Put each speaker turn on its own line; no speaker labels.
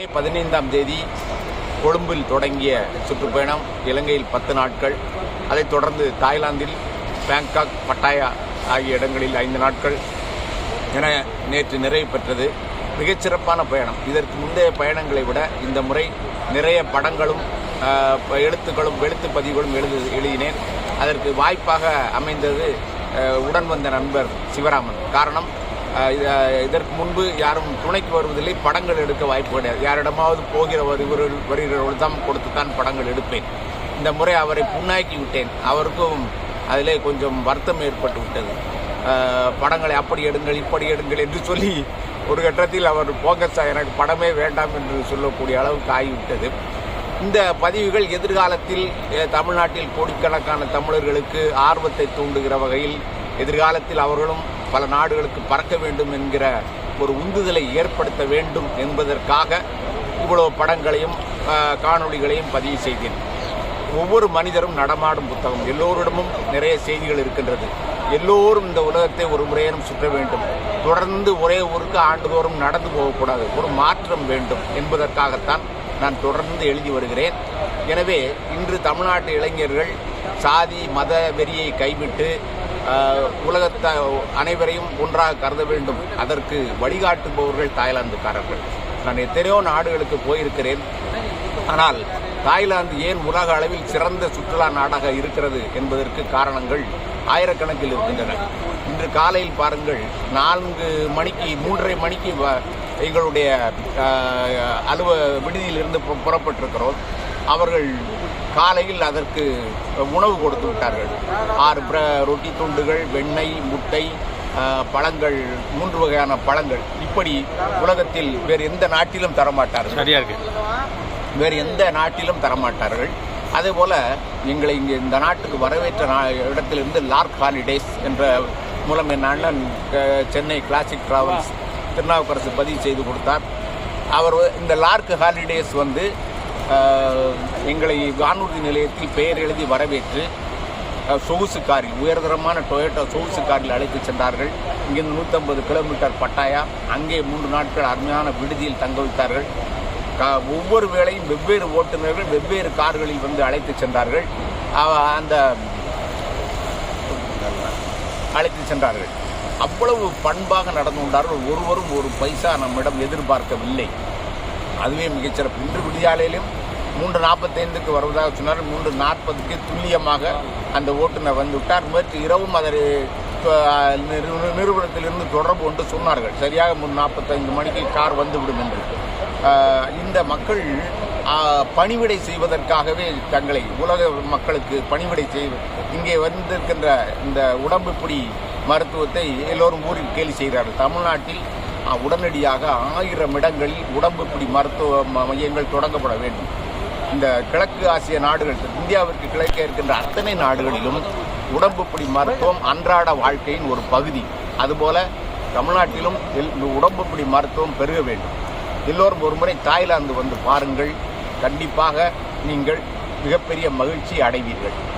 மே பதினைந்தாம் தேதி கொழும்பில் தொடங்கிய சுற்றுப்பயணம். இலங்கையில் பத்து நாட்கள். அதைத் தொடர்ந்து தாய்லாந்தில் பேங்காக் பட்டாயா ஆகிய இடங்களில் ஐந்து நாட்கள் என நேற்று நிறைவு பெற்றது. மிகச்சிறப்பான பயணம். இதற்கு முந்தைய பயணங்களை விட இந்த முறை நிறைய படங்களும் எழுத்துக்களும் எழுத்து பதிவுகளும் எழுது எழுதினேன். அதற்கு வாய்ப்பாக அமைந்தது உடன் வந்த நண்பர் சிவராமன். காரணம் இதற்கு முன்பு யாரும் துணைக்கு வருவதில்லை படங்கள் எடுக்க வாய்ப்பு கிடையாது. யாரிடமாவது போகிற வருகிற வருகிறவர்கள் தான் கொடுத்து தான் படங்கள் எடுப்பேன். இந்த முறை அவரை புண்ணாக்கி விட்டேன். அவருக்கும் அதிலே கொஞ்சம் வருத்தம் ஏற்பட்டு விட்டது. படங்களை அப்படி எடுங்கள் இப்படி எடுங்கள் என்று சொல்லி ஒரு கட்டத்தில் அவர் போங்கச்சா எனக்கு படமே வேண்டாம் என்று சொல்லக்கூடிய அளவுக்கு ஆகிவிட்டது. இந்த பதிவுகள் எதிர்காலத்தில் தமிழ்நாட்டில் கோடிக்கணக்கான தமிழர்களுக்கு ஆர்வத்தை தூண்டுகிற வகையில் எதிர்காலத்தில் அவர்களும் பல நாடுகளுக்கு பறக்க வேண்டும் என்கிற ஒரு உந்துதலை ஏற்படுத்த வேண்டும் என்பதற்காக இவ்வளவு படங்களையும் காணொளிகளையும் பதிவு செய்தேன். ஒவ்வொரு மனிதரும் நடமாடும் புத்தகம். எல்லோரிடமும் நிறைய செய்திகள் இருக்கின்றது. எல்லோரும் இந்த உலகத்தை ஒரு முறையேனும் சுற்ற வேண்டும். தொடர்ந்து ஒரே ஊருக்கு ஆண்டுதோறும் நடந்து போகக்கூடாது. ஒரு மாற்றம் வேண்டும் என்பதற்காகத்தான் நான் தொடர்ந்து எழுதி வருகிறேன். எனவே இன்று தமிழ்நாட்டு இளைஞர்கள் சாதி மத வெறியை கைவிட்டு உலகத்தை உலகத்த அனைவரையும் ஒன்றாக கருத வேண்டும். அதற்கு வழிகாட்டுபவர்கள் தாய்லாந்துக்காரர்கள். நான் எத்தனையோ நாடுகளுக்கு போயிருக்கிறேன். ஆனால் தாய்லாந்து ஏன் உலக அளவில் சிறந்த சுற்றுலா நாடாக இருக்கிறது என்பதற்கு காரணங்கள் ஆயிரக்கணக்கில் இருக்கின்றன. இன்று காலையில் பாருங்கள் நான்கு மணிக்கு மூன்றரை மணிக்கு வ- எங்களுடைய அலுவ விடுதியிலிருந்து புறப்பட்டிருக்கிறோம். அவர்கள் காலையில் அதற்கு உணவு கொடுத்து விட்டார்கள். ஆறு பிர ரொட்டி துண்டுகள் வெண்ணெய் முட்டை பழங்கள் மூன்று வகையான பழங்கள். இப்படி உலகத்தில் வேறு எந்த நாட்டிலும் தரமாட்டார்கள்.
சரியா இருக்கு.
வேறு எந்த நாட்டிலும் தரமாட்டார்கள். அதே போல எங்களை இங்கே இந்த நாட்டுக்கு வரவேற்ற நா- இடத்திலிருந்து லார்க் ஹாலிடேஸ் என்ற மூலம் என் அண்ணன் சென்னை கிளாசிக் டிராவல்ஸ் திருநாவுக்கரசு பதிவு செய்து கொடுத்தார். அவர் இந்த லார்க் ஹாலிடேஸ் வந்து எங்களை வானூர்தி நிலையத்தில் பெயர் எழுதி வரவேற்று சொகுசு காரில் உயர்தரமான டொயோட்டோ சொகுசு காரில் அழைத்து சென்றார்கள். இங்கிருந்து நூற்றம்பது கிலோமீட்டர் பட்டாயா அங்கே மூன்று நாட்கள் அருமையான விடுதியில் தங்க வைத்தார்கள். ஒவ்வொரு வேளையும் வெவ்வேறு ஓட்டுநர்கள் வெவ்வேறு கார்களில் வந்து அழைத்து சென்றார்கள். அந்த அழைத்து சென்றார்கள். அவ்வளவு பண்பாக நடந்து கொண்டார்கள். ஒருவரும் ஒரு பைசா நம்மிடம் எதிர்பார்க்கவில்லை. அதுவே மிகச்சிறப்பு. இன்று விடியாலையிலும் மூன்று நாற்பத்தைந்துக்கு வருவதாக சொன்னார். மூன்று நாற்பதுக்கு துல்லியமாக அந்த ஓட்டுநர் வந்து விட்டார் நேற்று இரவும் அதை நிறு- நிறுவனத்திலிருந்து தொடர்பு கொண்டு சொன்னார்கள். சரியாக மூணு நாற்பத்தைந்து மணிக்கு கார் வந்துவிடும் என்று. இந்த மக்கள் பணிவிடை செய்வதற்காகவே தங்களை உலக மக்களுக்கு பணிவிடை செய்வது இங்கே வந்திருக்கின்ற இந்த உடம்பு பிடி மருத்துவத்தை எல்லோரும் ஊரில் கேலி செய்கிறார்கள். தமிழ்நாட்டில் உடனடியாக ஆயிரம் இடங்களில் உடம்புப்பிடி மருத்துவ ம- மையங்கள் தொடங்கப்பட வேண்டும். இந்த கிழக்கு ஆசிய நாடுகள் இந்தியாவிற்கு கிழக்கே இருக்கின்ற அத்தனை நாடுகளிலும் உடம்பு பிடி மருத்துவம் அன்றாட வாழ்க்கையின் ஒரு பகுதி. அதுபோல தமிழ்நாட்டிலும் எல்- பிடி மருத்துவம் பெருக வேண்டும். எல்லோரும் ஒரு முறை தாய்லாந்து வந்து பாருங்கள். கண்டிப்பாக நீங்கள் மிகப்பெரிய மகிழ்ச்சி அடைவீர்கள்.